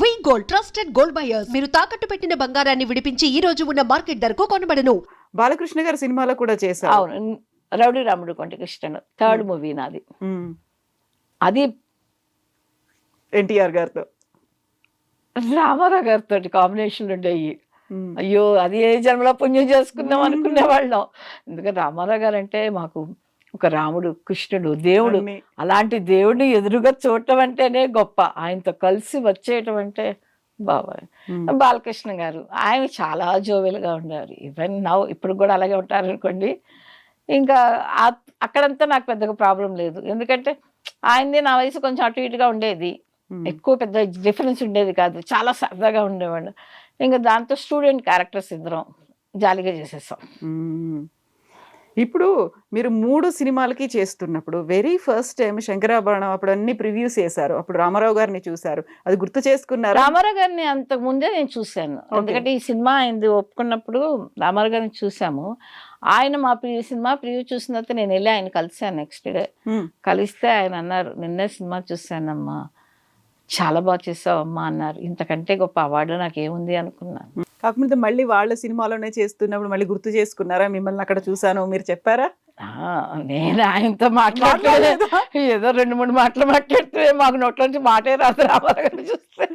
We gold trusted gold buyers. మీరు తాకట్టు పెట్టిన బంగారాన్ని విడిపించి ఈ రోజు ఉన్న మార్కెట్ ధరకు కొనబడను. బాలకృష్ణ గారి సినిమాలో కూడా చేశారు. అవును. రౌడీ రాముడు కొంటి కృష్ణన్ థర్డ్ మూవీ నాది. అది ఎన్టీఆర్ గారితో. రామారావు గారితో కాంబినేషన్లు ఉండేవి. అయ్యో అది ఏ జన్మలో పుణ్యం చేసుకుందాం అనుకునే వాళ్ళం ఎందుకంటే రామారావు గారు అంటే మాకు ఒక రాముడు కృష్ణుడు దేవుడు. అలాంటి దేవుడిని ఎదురుగా చూడటం అంటేనే గొప్ప. ఆయనతో కలిసి వచ్చేయటం అంటే బాబాయ్. బాలకృష్ణ గారు ఆయన చాలా జోవెల్గా ఉండారు ఈవెన్ నవ్ ఇప్పుడు కూడా అలాగే ఉంటారు అనుకోండి. ఇంకా అక్కడంతా నాకు పెద్దగా ప్రాబ్లం లేదు. ఎందుకంటే ఆయనది నా వయసు కొంచెం అటు ఇటుగా ఉండేది. ఎక్కువ పెద్ద డిఫరెన్స్ ఉండేది కాదు. చాలా సరదాగా ఉండేవాడు ఇంకా దాంతో స్టూడెంట్ క్యారెక్టర్స్ ఇద్దరం జాలీగా చేసేసాం. మ్మ్. ఇప్పుడు మీరు మూడు సినిమాలకి చేస్తున్నప్పుడు వెరీ ఫస్ట్ టైం శంకరాభరణం అప్పుడు అన్ని ప్రివ్యూస్ చేశారు. అప్పుడు రామారావు గారిని చూశారు. అది గుర్తు చేసుకున్నారా? రామారావు గారిని అంతకు ముందే నేను చూశాను. ఎందుకంటే ఈ సినిమా ఆయనది ఒప్పుకున్నప్పుడు రామారావు గారిని చూసాము ఆయన మా ప్రివ్యూ సినిమా ప్రివ్యూ చూసిన తర్వాత నేను వెళ్ళి ఆయన కలిశాను. Next day. కలిస్తే ఆయన అన్నారు నిన్నే సినిమా చూశానమ్మా. చాలా బాగా చేసావు అమ్మా అన్నారు. ఇంతకంటే గొప్ప అవార్డు నాకు ఏముంది అనుకున్నాను కాకపోతే మళ్ళీ వాళ్ళ సినిమాలోనే చేస్తున్నప్పుడు మళ్ళీ గుర్తు చేసుకున్నారా? మిమ్మల్ని అక్కడ చూసాను మీరు చెప్పారా? ఆ, నేను ఆయనతో మాట్లాడలేదు? ఏదో రెండు మూడు మాటలు మాట్లాడితే మాకు నోట్లోంచి మాటే రాదు రామారావు గారిని చూస్తే.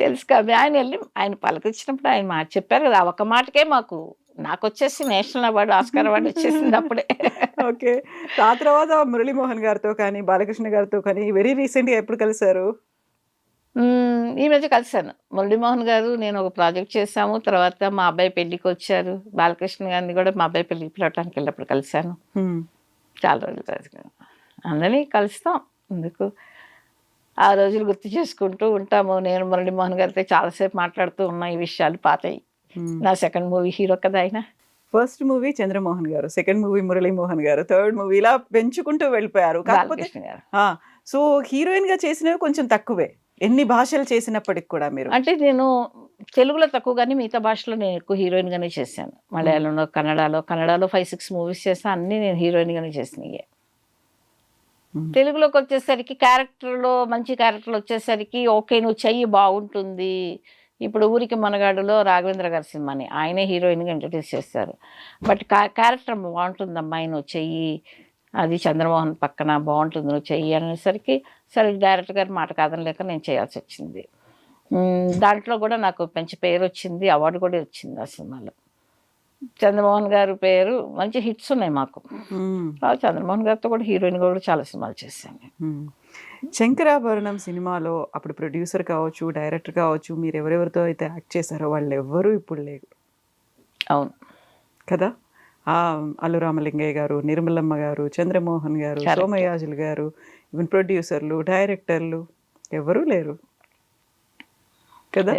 తెలుసు కదా. ఆయన వెళ్ళి ఆయన పలకరించినప్పుడు ఆయన మాట చెప్పారు కదా ఆ ఒక్క మాటకే మాకు నాకు వచ్చేసి నేషనల్ అవార్డు ఆస్కార్ అవార్డు వచ్చేసింది అప్పుడే. ఓకే. ఆ తర్వాత మురళీమోహన్ గారితో కానీ బాలకృష్ణ గారితో కానీ వెరీ రీసెంట్గా ఎప్పుడు కలిశారు? ఈ మధ్య కలిశాను. మురళీమోహన్ గారు నేను ఒక ప్రాజెక్ట్ చేశాము. తర్వాత మా అబ్బాయి పెళ్ళికి వచ్చారు. బాలకృష్ణ గారిని కూడా మా అబ్బాయి పెళ్ళికి పిలవటానికి వెళ్ళినప్పుడు కలిశాను. చాలా రోజులు అందరినీ కలుస్తాం. ఎందుకు? ఆ రోజులు గుర్తు చేసుకుంటూ ఉంటాము. నేను మురళీమోహన్ గారితో చాలాసేపు మాట్లాడుతూ ఉన్నా ఈ విషయాలు పాతయి. నా సెకండ్ మూవీ హీరో కదా ఆయన. ఫస్ట్ మూవీ చంద్రమోహన్ గారు సెకండ్ మూవీ మురళీమోహన్ గారు థర్డ్ మూవీ ఇలా పెంచుకుంటూ వెళ్ళిపోయారు. కాకపోతే సో హీరోయిన్గా చేసినవి కొంచెం తక్కువే. ఎన్ని భాషలు చేసినప్పటికి కూడా మీరు. అంటే నేను తెలుగులో తక్కువ కానీ మిగతా భాషలో నేను ఎక్కువ హీరోయిన్ గానే చేశాను. మలయాళంలో కన్నడలో కన్నడలో ఫైవ్ సిక్స్ మూవీస్ చేస్తాను అన్ని నేను హీరోయిన్ గానే చేసినాయి Hmm. తెలుగులోకి వచ్చేసరికి క్యారెక్టర్లో మంచి క్యారెక్టర్లు వచ్చేసరికి ఓకే నువ్వు చెయ్యి బాగుంటుంది. ఇప్పుడు ఊరికి మనగాడులో రాఘవేంద్ర గారి సినిమాని ఆయనే హీరోయిన్గా ఇంట్రడ్యూస్ చేస్తారు బట్ క్యారెక్టర్ బాగుంటుంది ఆయన చెయ్యి అది చంద్రమోహన్ పక్కన బాగుంటుంది నువ్వు చెయ్యి అనేసరికి సరే డైరెక్టర్ గారి మాట కాదనలేక నేను చేయాల్సి వచ్చింది. దాంట్లో కూడా నాకు మంచి పేరు వచ్చింది అవార్డు కూడా వచ్చింది ఆ సినిమాలో. చంద్రమోహన్ గారి పేరు మంచి హిట్స్ ఉన్నాయి మాకు. చంద్రమోహన్ గారితో కూడా హీరోయిన్ కూడా చాలా సినిమాలు చేశాను. శంకరాభరణం సినిమాలో అప్పుడు ప్రొడ్యూసర్ కావచ్చు డైరెక్టర్ కావచ్చు మీరు ఎవరెవరితో అయితే యాక్ట్ చేశారో వాళ్ళు ఎవ్వరూ ఇప్పుడు లేరు. అవును. కదా? ఆ అల్లు రామలింగయ్య గారు నిర్మలమ్మ గారు చంద్రమోహన్ గారు. సోమయాజులు గారు ఈవెన్ ప్రొడ్యూసర్లు డైరెక్టర్లు ఎవరూ లేరు. కదా.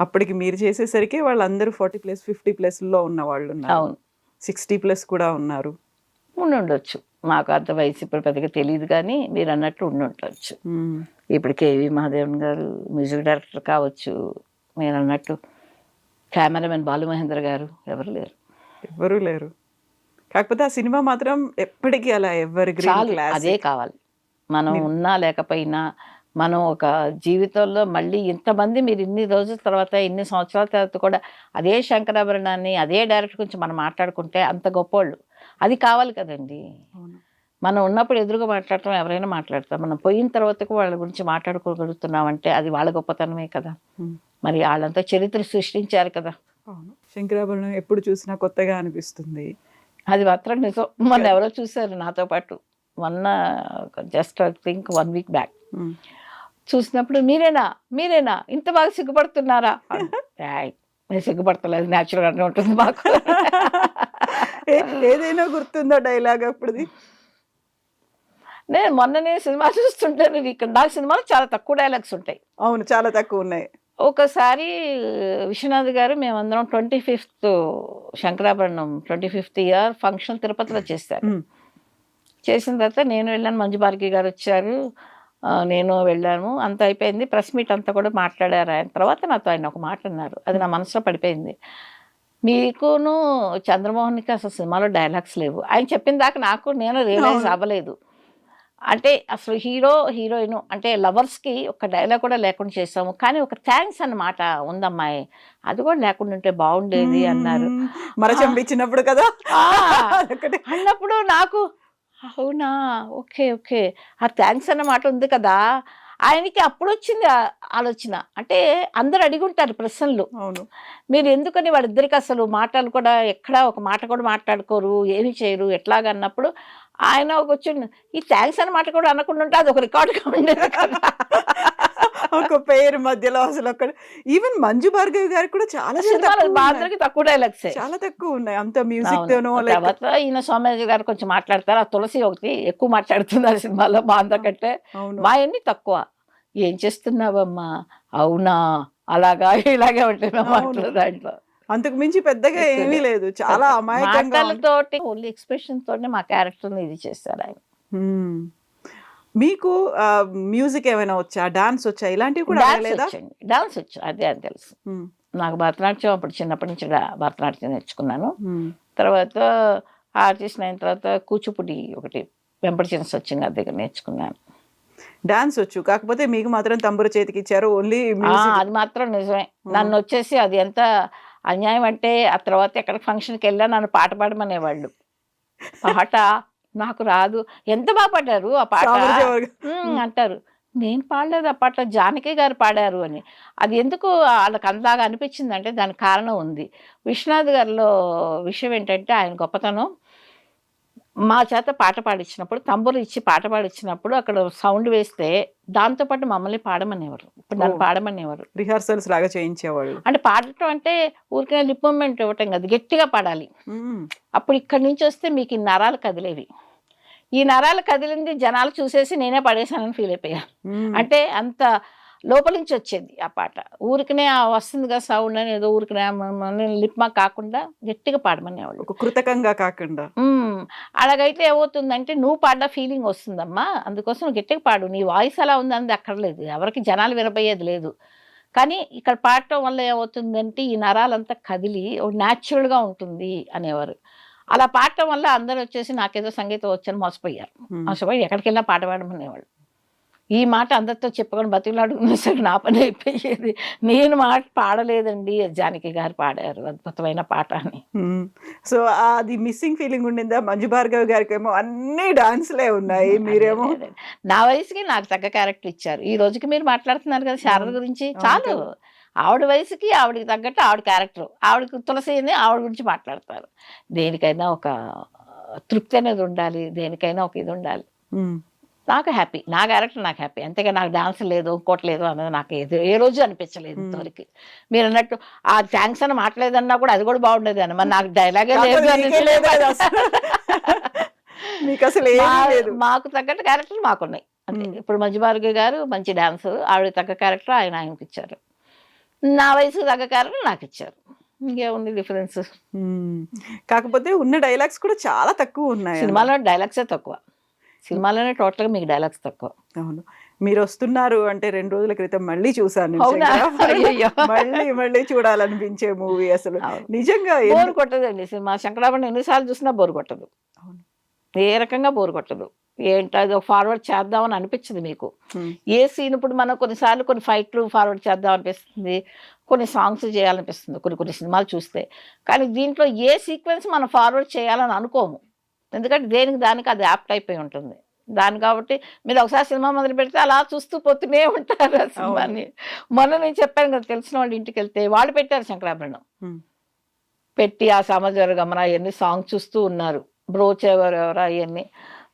అప్పటికి మీరు చేసేసరికి వాళ్ళందరూ ఫార్టీ ప్లస్ ఫిఫ్టీ ప్లస్లో ఉన్న వాళ్ళు ఉన్నారు. అవును. సిక్స్టీ ప్లస్ కూడా ఉన్నారు. ఉండి ఉండొచ్చు మాకు అంత వయసు ఇప్పుడు పెద్దగా తెలియదు కానీ మీరు అన్నట్టు ఉండి ఉండొచ్చు మ్మ్. ఇప్పుడు కేవి మహాదేవన్ గారు మ్యూజిక్ డైరెక్టర్ కావచ్చు మీరు అన్నట్టు కెమెరామెన్ బాలు మహేంద్ర గారు ఎవరు లేరు. ఎవ్వరూ లేరు. కాకపోతే ఆ సినిమా మాత్రం ఎప్పటికీ అలా ఎవరి చాలు అదే కావాలి. మనం ఉన్నా లేకపోయినా మనం ఒక జీవితంలో మళ్ళీ ఇంతమంది మీరు ఇన్ని రోజుల తర్వాత ఇన్ని సంవత్సరాల తర్వాత కూడా అదే శంకరాభరణాన్ని అదే డైరెక్టర్ గురించి మనం మాట్లాడుకుంటే అంత గొప్పోళ్ళు. అది కావాలి కదండి. మనం ఉన్నప్పుడు ఎదురుగా మాట్లాడటం ఎవరైనా మాట్లాడతాం మనం పోయిన తర్వాత వాళ్ళ గురించి మాట్లాడుకోగలుగుతున్నామంటే అది వాళ్ళ గొప్పతనమే కదా. మరి వాళ్ళంతా చరిత్ర సృష్టించారు కదా. శంకరాభరణం ఎప్పుడు చూసినా కొత్తగా అనిపిస్తుంది. అది మాత్రం నిజం. మొన్న ఎవరో చూశారు నాతో పాటు. మొన్న just I think one week back. చూసినప్పుడు మీరేనా? మీరేనా? ఇంత బాగా సిగ్గుపడుతున్నారా? సిగ్గుపడతలేదు. న్యాచురల్గానే ఉంటుంది మాకు. ఏదైనా గుర్తుందో డైలాగ్ అప్పుడుది? నేను మొన్ననే సినిమా చూస్తుంటే నేను ఇక్కడ నాకు సినిమాలో చాలా తక్కువ డైలాగ్స్ ఉంటాయి. అవును చాలా తక్కువ ఉన్నాయి. ఒకసారి విశ్వనాథ్ గారు మేమందరం twenty fifth Sankarabharanam twenty fifth year function తిరుపతిలో చేశారు. మ్మ్. చేసిన తర్వాత నేను వెళ్ళాను మంజు భార్గవి గారు వచ్చారు. నేను వెళ్ళాను. అంత అయిపోయింది. ప్రెస్ మీట్ అంతా కూడా మాట్లాడారు ఆయన. తర్వాత నాతో ఆయన ఒక మాట అన్నారు. అది నా మనసులో పడిపోయింది. మీకును చంద్రమోహన్కి అసలు సినిమాలో డైలాగ్స్ లేవు. ఆయన చెప్పిన దాకా నాకు నేను రియలైజ్. అవ్వలేదు. అంటే అసలు హీరో హీరోయిన్ అంటే లవర్స్కి ఒక డైలాగ్ కూడా లేకుండా చేసాము కానీ ఒక థ్యాంక్స్ అన్నమాట ఉందమ్మాయి. అది కూడా లేకుండా ఉంటే బాగుండేది అన్నారు. ఇచ్చినప్పుడు కదా. అన్నప్పుడు నాకు అవునా? Okay okay. ఆ థ్యాంక్స్ అన్న మాట ఉంది కదా! ఆయనకి అప్పుడు వచ్చింది ఆలోచన. అంటే అందరు అడిగి ఉంటారు ప్రశ్నలు. అవును. మీరు ఎందుకని వాళ్ళిద్దరికి అసలు మాటలు కూడా ఎక్కడ ఒక మాట కూడా మాట్లాడుకోరు ఏమి చేయరు ఎట్లాగా అన్నప్పుడు ఆయన ఒక వచ్చి ఈ థ్యాంక్స్ అన్న మాట కూడా అనకుండా ఉంటే అది ఒక రికార్డుగా ఉండేది కదా! ఒక పేరు మధ్యలో అసలు అక్కడ. ఈవెన్ మంజు భార్గవి గారికి కూడా చాలా తక్కువ డైలాగ్సే చాలా తక్కువ ఉన్నాయి. అంత మ్యూజిక్. తోనో తర్వాత ఈయన సోమయాజు గారు కొంచెం మాట్లాడతారు. ఆ తులసి ఒకటి ఎక్కువ మాట్లాడుతుంది ఆ సినిమాలో మా అందరికంటే అవును. మా అన్ని తక్కువ. ఏం చేస్తున్నావమ్మా? అవునా? అలాగా ఇలాగే ఉంటాయి. మాటలు దాంట్లో. అంతకు మించి పెద్దగా ఏమీ లేదు. చాలా అమాయకంగా. మాటలతోటి ఓన్లీ ఎక్స్ప్రెషన్ తోటి మా క్యారెక్టర్ ఇది చేస్తారు ఆయన. మీకు మ్యూజిక్ ఏమైనా వచ్చా? డాన్స్ వచ్చా? ఇలాంటివి కూడా డాన్స్ వచ్చు? అదే అని తెలుసు. నాకు భరతనాట్యం అప్పుడు చిన్నప్పటి నుంచి భరతనాట్యం నేర్చుకున్నాను. తర్వాత ఆర్టిస్ట్ అయిన తర్వాత కూచిపూడి ఒకటి వెంపటి చిన్న సత్యం గారి దగ్గర నేర్చుకున్నాను. డాన్స్ వచ్చు. కాకపోతే మీకు మాత్రం తంబుర చేతికి ఇచ్చారు ఓన్లీ అది మాత్రం నిజమే. నన్ను వచ్చేసి అది ఎంత అన్యాయం అంటే ఆ తర్వాత ఎక్కడ ఫంక్షన్కి వెళ్ళా నన్ను పాట పాడమనేవాళ్ళు. పాట నాకు రాదు. ఎంత బాగా పాడారు ఆ పాట? అంటారు. నేను పాడలేదు ఆ పాట జానకి గారు పాడారు అని. అది ఎందుకు వాళ్ళకి అందాగా అనిపించింది అంటే దానికి కారణం ఉంది. విశ్వనాథ్ గారిలో విషయం ఏంటంటే ఆయన గొప్పతనం. మా చేత పాట పాడించినప్పుడు తంబురు ఇచ్చి పాట పాడించినప్పుడు అక్కడ సౌండ్ వేస్తే దాంతోపాటు మమ్మల్ని పాడమనేవారు. ఇప్పుడు నన్ను. పాడమనేవారు. రిహార్సల్స్ లాగా చేయించేవాళ్ళు. అంటే పాడటం అంటే ఊరికే లిప్ మూమెంట్ ఇవ్వటం కాదు గట్టిగా పాడాలి. అప్పుడు ఇక్కడి నుంచి వస్తే మీకు ఈ నరాలు కదిలేవి. ఈ నరాలు కదిలింది జనాలు చూసేసి నేనే పడేశానని ఫీల్ అయిపోయా. అంటే అంత లోపల నుంచి వచ్చేది ఆ పాట. ఊరికనే వస్తుంది కదా సౌండ్ అని ఏదో ఊరికనే లిప్మా కాకుండా గట్టిగా పాడమనేవాళ్ళు. కృతకంగా కాకుండా. అలాగైతే ఏమవుతుందంటే నువ్వు పాడిన ఫీలింగ్ వస్తుందమ్మా. అందుకోసం గట్టిగా పాడు. నీ వాయిస్ ఎలా ఉందన్నది అక్కర్లేదు. ఎవరికి జనాలు వినపోయేది లేదు. కానీ ఇక్కడ పాడటం వల్ల ఏమవుతుందంటే ఈ నరాలంతా కదిలి న్యాచురల్గా ఉంటుంది అనేవారు. అలా పాడటం వల్ల అందరూ వచ్చేసి నాకేదో సంగీతం వచ్చని మోసపోయారు. మోసపోయి ఎక్కడికి వెళ్ళినా పాట పాడమనేవాళ్ళు ఈ మాట అందరితో చెప్పుకొని బతిలాడుకునే సరే నా పని అయిపోయేది నేను మాట పాడలేదండి జానకి గారు పాడారు అద్భుతమైన పాట అని. సో అది మిస్సింగ్ ఫీలింగ్ ఉండిందా మంజు భార్గవి గారికి ఏమో అన్ని డాన్స్లే ఉన్నాయి మీరేమో. నా వయసుకి నాకు తగ్గ క్యారెక్టర్ ఇచ్చారు ఈ రోజుకి మీరు మాట్లాడుతున్నారు కదా శారద. గురించి చాలు. ఆవిడ వయసుకి ఆవిడకి తగ్గట్టు ఆవిడ క్యారెక్టర్. ఆవిడకి తులసి అయింది ఆవిడ గురించి మాట్లాడతారు. దేనికైనా ఒక తృప్తి అనేది ఉండాలి. దేనికైనా ఒక ఇది ఉండాలి. నాకు హ్యాపీ. నా క్యారెక్టర్ నాకు హ్యాపీ. అంతేగా నాకు డాన్స్ లేదు ఇంకోటి లేదు అన్నది నాకు ఏది ఏ రోజు అనిపించలేదు. ఇంతవరకు. మీరు అన్నట్టు ఆ థ్యాంక్స్ అని మాట్లాడలేదన్నా కూడా అది కూడా బాగుండేది అని మరి నాకు డైలాగే లేదు మీకే అసలు. మీకు తగ్గట్టు క్యారెక్టర్ మాకున్నాయి. ఇప్పుడు భార్గవి గారు మంచి డాన్స్ ఆవిడ తగ్గ క్యారెక్టర్ ఆయన ఆయనకి ఇచ్చారు నా వయసు తగ్గ క్యారెక్టర్ నాకు ఇచ్చారు ఇంకేముంది డిఫరెన్స్. కాకపోతే ఉన్న డైలాగ్స్ కూడా చాలా తక్కువ ఉన్నాయి సినిమాలో డైలాగ్సే తక్కువ. సినిమాలోనే టోటల్గా మీకు డైలాగ్స్ తక్కువ. అవును. మీరు వస్తున్నారు అంటే రెండు రోజుల క్రితం మళ్ళీ చూసాను. మళ్ళీ మళ్ళీ చూడాలనిపించే మూవీ అసలు. నిజంగా బోర్ కొట్టదండి సినిమా. శంకరాభరణం ఎన్నిసార్లు చూసినా బోర్ కొట్టదు. అవును. ఏ రకంగా బోర్ కొట్టదు. ఏంటో అది ఫార్వర్డ్ చేద్దామని అనిపించదు మీకు. ఏ సీన్ ఇప్పుడు మనం కొన్నిసార్లు కొన్ని ఫైట్లు ఫార్వర్డ్ చేద్దాం అనిపిస్తుంది కొన్ని సాంగ్స్ చేయాలనిపిస్తుంది కొన్ని కొన్ని సినిమాలు చూస్తే. కానీ దీంట్లో ఏ సీక్వెన్స్ మనం ఫార్వర్డ్ చేయాలని అనుకోము. ఎందుకంటే దేనికి దానికి అది యాప్ట్ అయిపోయి ఉంటుంది. దాని కాబట్టి మీరు ఒకసారి సినిమా మొదలు పెడితే అలా చూస్తూ పోతూనే ఉంటారు ఆ సినిమాని. మొన్న నేను చెప్పాను కదా తెలిసిన వాళ్ళ ఇంటికి వెళ్తే వాళ్ళు పెట్టారు శంకరాభరణం. పెట్టి ఆ సమాచార గమన అవన్నీ సాంగ్ చూస్తూ ఉన్నారు. బ్రోచ్ ఎవరు ఎవరు అవన్నీ.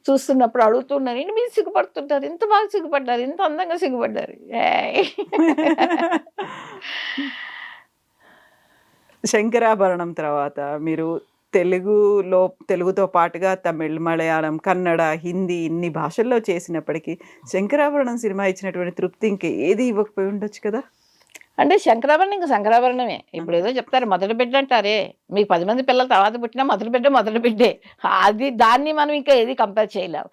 చూస్తున్నప్పుడు అడుగుతున్నారు ఏంటి మీరు సిగ్గుపడుతుంటారు? ఇంత బాగా సిగ్గుపడ్డారు? ఇంత అందంగా సిగ్గుపడ్డారు? శంకరాభరణం తర్వాత మీరు తెలుగులో తెలుగుతో పాటుగా తమిళ్ మలయాళం కన్నడ హిందీ ఇన్ని భాషల్లో చేసినప్పటికీ శంకరాభరణం సినిమా ఇచ్చినటువంటి తృప్తి ఇంక ఏది ఇవ్వకపోయి ఉండొచ్చు కదా? అంటే శంకరాభరణం ఇంకా శంకరాభరణమే. ఇప్పుడు ఏదో చెప్తారు మొదటి బిడ్డ అంటారే. మీకు పది మంది పిల్లల తర్వాత పుట్టినా మొదటి బిడ్డ మొదటి బిడ్డే. అది దాన్ని మనం ఇంకా ఏది కంపేర్ చేయలేము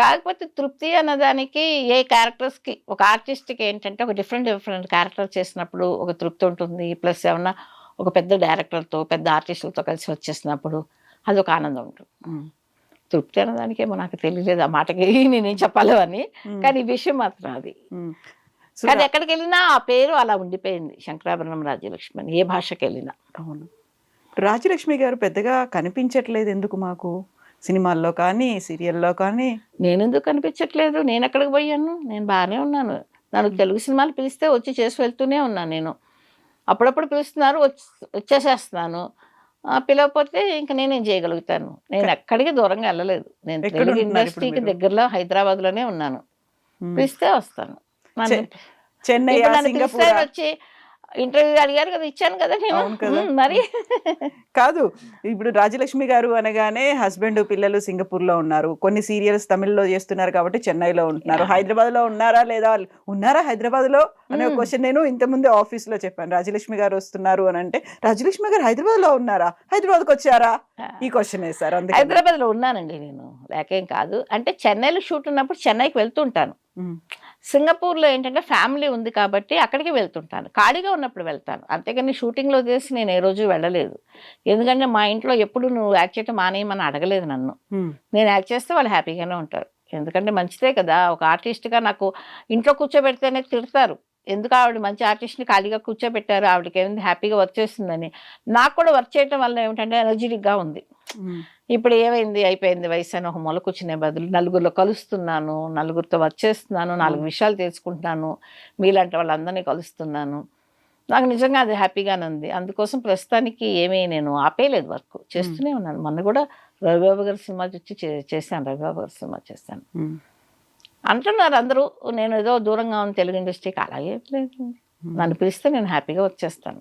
కాకపోతే తృప్తి అన్నదానికి ఏ క్యారెక్టర్స్కి ఒక ఆర్టిస్ట్కి ఏంటంటే ఒక డిఫరెంట్ డిఫరెంట్ క్యారెక్టర్ చేసినప్పుడు ఒక తృప్తి ఉంటుంది. ప్లస్ ఏమన్నా ఒక పెద్ద డైరెక్టర్తో పెద్ద ఆర్టిస్టులతో కలిసి వచ్చేసినప్పుడు అదొక ఆనందం ఉంటుంది. తృప్తి అనేదానికేమో నాకు తెలియలేదు ఆ మాటకి నేనేం చెప్పాలో అని ఉమ్, కానీ ఈ విషయం మాత్రం అది. కానీ ఎక్కడికి వెళ్ళినా ఆ పేరు అలా ఉండిపోయింది శంకరాభరణం రాజ్యలక్ష్మి అని. ఏ భాషకి వెళ్ళినా అవును. రాజలక్ష్మి గారు పెద్దగా కనిపించట్లేదు ఎందుకు మాకు? సినిమాల్లో కానీ సీరియల్లో కానీ? నేను ఎందుకు కనిపించట్లేదు? నేను ఎక్కడికి పోయాను? నేను బాగానే ఉన్నాను. నన్ను తెలుగు సినిమాలు పిలిస్తే వచ్చి చేసి వెళ్తూనే ఉన్నాను నేను. అప్పుడప్పుడు పిలుస్తున్నారు వచ్చి వచ్చేసేస్తున్నాను. పిలవకపోతే ఇంకా నేనేం చేయగలుగుతాను? నేను ఎక్కడికి దూరంగా వెళ్ళలేదు. నేను తెలుగు ఇండస్ట్రీకి? దగ్గరలో హైదరాబాద్లోనే ఉన్నాను. పిలిస్తే వస్తాను. చెన్నై వచ్చి ఇంటర్వ్యూ అడిగారు కదా ఇచ్చాను కదా నేను. మరి? కాదు ఇప్పుడు రాజలక్ష్మి గారు అనగానే హస్బెండ్ పిల్లలు సింగపూర్లో ఉన్నారు. కొన్ని సీరియల్స్ తమిళ్ళో చేస్తున్నారు కాబట్టి చెన్నైలో ఉంటున్నారు. హైదరాబాద్లో ఉన్నారా లేదా? ఉన్నారా హైదరాబాద్లో అనే. క్వశ్చన్ నేను ఇంత ముందే ఆఫీస్లో చెప్పాను. రాజలక్ష్మి గారు వస్తున్నారు అని అంటే రాజలక్ష్మి గారు హైదరాబాద్లో ఉన్నారా? హైదరాబాద్కి వచ్చారా ఈ క్వశ్చన్ వేశారు అందుకే హైదరాబాద్లో ఉన్నానండి నేను. లేకేం కాదు. అంటే చెన్నైలో షూట్ ఉన్నప్పుడు చెన్నైకి వెళ్తుంటాను ఉమ్, సింగపూర్లో ఏంటంటే ఫ్యామిలీ ఉంది కాబట్టి అక్కడికి వెళ్తుంటాను. ఖాళీగా ఉన్నప్పుడు వెళ్తాను. అంతేగాని షూటింగ్లో చేసి నేను ఏ రోజు వెళ్ళలేదు. ఎందుకంటే మా ఇంట్లో ఎప్పుడు నువ్వు యాక్ట్ చేయటం మానేయమని అడగలేదు నన్ను. నేను యాక్ట్ చేస్తే వాళ్ళు హ్యాపీగానే ఉంటారు. ఎందుకంటే మంచిదే కదా. ఒక ఆర్టిస్ట్గా నాకు ఇంట్లో కూర్చోబెడితేనే తిడతారు. ఎందుకు ఆవిడ మంచి ఆర్టిస్ట్ని ఖాళీగా కూర్చోబెట్టారు? ఆవిడకి ఏమైంది? హ్యాపీగా వర్క్ చేస్తుందని. నాకు కూడా వర్క్ చేయడం వల్ల ఏమిటంటే ఎనర్జెటిక్గా ఉంది. ఇప్పుడు ఏమైంది? అయిపోయింది వయసు అని ఒక మొల కూర్చునే బదులు నలుగురిలో కలుస్తున్నాను నలుగురితో వర్క్ చేస్తున్నాను నాలుగు విషయాలు తెలుసుకుంటున్నాను మీలాంటి వాళ్ళందరినీ కలుస్తున్నాను. నాకు నిజంగా అది హ్యాపీగానే ఉంది. అందుకోసం ప్రస్తుతానికి ఏమీ నేను ఆపేయలేదు వర్క్. చేస్తూనే ఉన్నాను. మొన్న కూడా రవిబాబు గారి సినిమా వచ్చి చే- చేశాను. రవిబాబు గారి సినిమా చేశాను. అంటున్నారు అందరూ నేను ఏదో దూరంగా ఉన్న తెలుగు ఇండస్ట్రీకి అలాగే లేదు. నన్ను పిలిస్తే నేను హ్యాపీగా వచ్చేస్తాను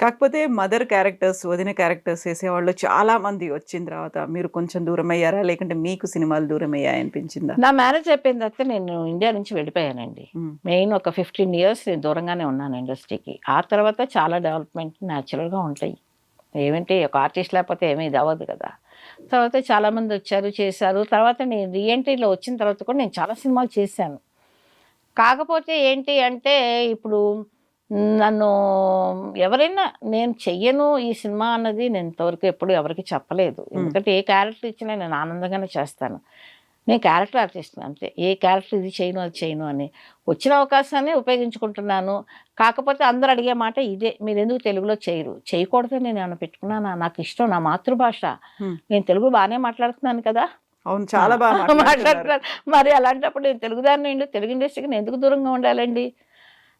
కాకపోతే మదర్ క్యారెక్టర్స్ వదిన క్యారెక్టర్స్ వేసేవాళ్ళు చాలా మంది వచ్చిన తర్వాత మీరు కొంచెం దూరం అయ్యారా లేకుంటే మీకు సినిమాలు దూరం అయ్యాయి అనిపించిందా నా మ్యారేజ్ అయిపోయిన తర్వాత నేను ఇండియా నుంచి వెళ్ళిపోయానండి. మెయిన్ ఒక ఫిఫ్టీన్ ఇయర్స్ నేను దూరంగానే ఉన్నాను ఇండస్ట్రీకి. ఆ తర్వాత చాలా డెవలప్మెంట్ న్యాచురల్గా ఉంటాయి. ఏమంటే ఒక ఆర్టిస్ట్ లేకపోతే ఏమీ ఇది అవ్వదు కదా. తర్వాత చాలామంది వచ్చారు చేశారు. తర్వాత నేను రీఎంట్రీలో వచ్చిన తర్వాత కూడా నేను చాలా సినిమాలు చేశాను. కాకపోతే ఏంటి అంటే ఇప్పుడు నన్ను ఎవరైనా నేను చెయ్యను ఈ సినిమా అన్నది నేను ఇంతవరకు ఎప్పుడు ఎవరికి చెప్పలేదు. ఎందుకంటే ఏ క్యారెక్టర్ ఇచ్చినా నేను ఆనందంగానే చేస్తాను. నేను క్యారెక్టర్ ఆర్టిస్ట్ అంతే. ఏ క్యారెక్టర్ ఇది చేయను అది చేయను అని వచ్చిన అవకాశాన్ని ఉపయోగించుకుంటున్నాను. కాకపోతే అందరూ అడిగే మాట ఇదే. మీరు ఎందుకు తెలుగులో చేయరు? చేయకూడదు నేను ఏమైనా పెట్టుకున్నానా? నాకు ఇష్టం. నా మాతృభాష. నేను తెలుగు బాగానే మాట్లాడుతున్నాను కదా. అవును చాలా బాగా. మాట్లాడుతున్నాను మరి అలాంటప్పుడు నేను తెలుగుదాన్ని ఉండి తెలుగు ఇండస్ట్రీకి నేను ఎందుకు దూరంగా ఉండాలండి?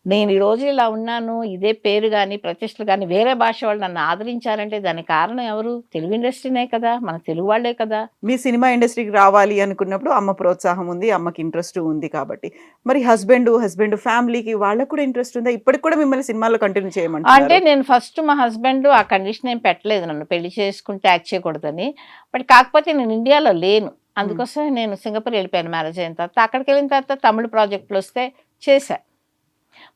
నేను ఈ రోజు ఇలా ఉన్నాను ఇదే పేరు కానీ ప్రతిష్టలు కానీ వేరే భాష వాళ్ళు నన్ను ఆదరించారంటే దానికి కారణం ఎవరు? తెలుగు ఇండస్ట్రీనే కదా మన తెలుగు వాళ్ళే కదా. మీ సినిమా ఇండస్ట్రీకి రావాలి అనుకున్నప్పుడు అమ్మ ప్రోత్సాహం ఉంది అమ్మకి ఇంట్రెస్ట్ ఉంది కాబట్టి. మరి హస్బెండ్ హస్బెండ్ ఫ్యామిలీకి వాళ్ళకు కూడా ఇంట్రెస్ట్ ఉందా? ఇప్పటికి కూడా మిమ్మల్ని సినిమాలో కంటిన్యూ అంటే చేయమంటారు నేను ఫస్ట్ మా హస్బెండ్ ఆ కండిషన్ ఏం పెట్టలేదు నన్ను పెళ్ళి చేసుకుంటే యాక్ట్ చేయకూడదని. బట్ కాకపోతే నేను ఇండియాలో లేను. అందుకోసం నేను సింగపూర్ వెళ్ళిపోయాను మ్యారేజ్ అయిన తర్వాత. అక్కడికి వెళ్ళిన తర్వాత తమిళ ప్రాజెక్టులు వస్తే చేశా.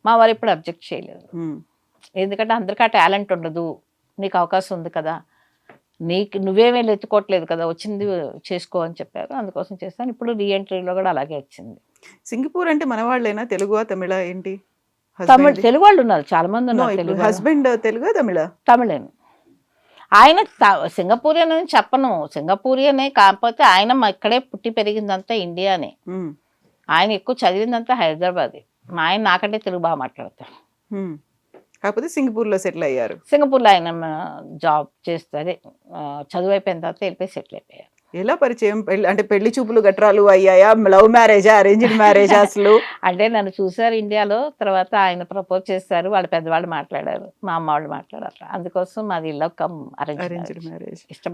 మా వారు ఎప్పుడు అబ్జెక్ట్ చేయలేదు. ఎందుకంటే అందరికీ ఆ టాలెంట్ ఉండదు. నీకు అవకాశం ఉంది కదా. నీకు నువ్వేమీ ఎత్తుకోవట్లేదు కదా. వచ్చింది చేసుకో అని చెప్పారు. అందుకోసం చేస్తాను. ఇప్పుడు రీఎంట్రీలో కూడా అలాగే వచ్చింది. సింగపూర్ అంటే మన వాళ్ళేనా? తెలుగు తమిళ? ఏంటి? తమిళ తెలుగు వాళ్ళు ఉన్నారు. చాలా మంది ఉన్నారు. హస్బెండ్ తెలుగు తమిళ? తమిళన్ ఆయన సింగపూరియన్ అని చెప్పను. సింగపూరియనే కాకపోతే ఆయన ఇక్కడే పుట్టి పెరిగిందంతా ఇండియానే. ఆయన ఎక్కువ చదివిందంతా హైదరాబాద్. మా ఆయన నాకంటే తెలుగు బాగా మాట్లాడతారు. కాకపోతే సింగపూర్లో సెటిల్ అయ్యారు. సింగపూర్లో ఆయన జాబ్ చేస్తే అదే చదువు అయిపోయిన తర్వాత వెళ్ళిపోయి సెటిల్ అయిపోయారు. ఎలా పరిచయం? పెళ్ళి అంటే పెళ్ళి చూపులు గట్రాలు అయ్యాయా? లవ్ మ్యారేజా? అరేంజ్డ్ మ్యారేజా అసలు? అంటే నన్ను చూశారు ఇండియాలో తర్వాత ఆయన ప్రపోజ్ చేశారు వాళ్ళ పెద్దవాళ్ళు మాట్లాడారు మా అమ్మ వాళ్ళు మాట్లాడారు. అందుకోసం మాది love come arrange arranged marriage. ఇష్టం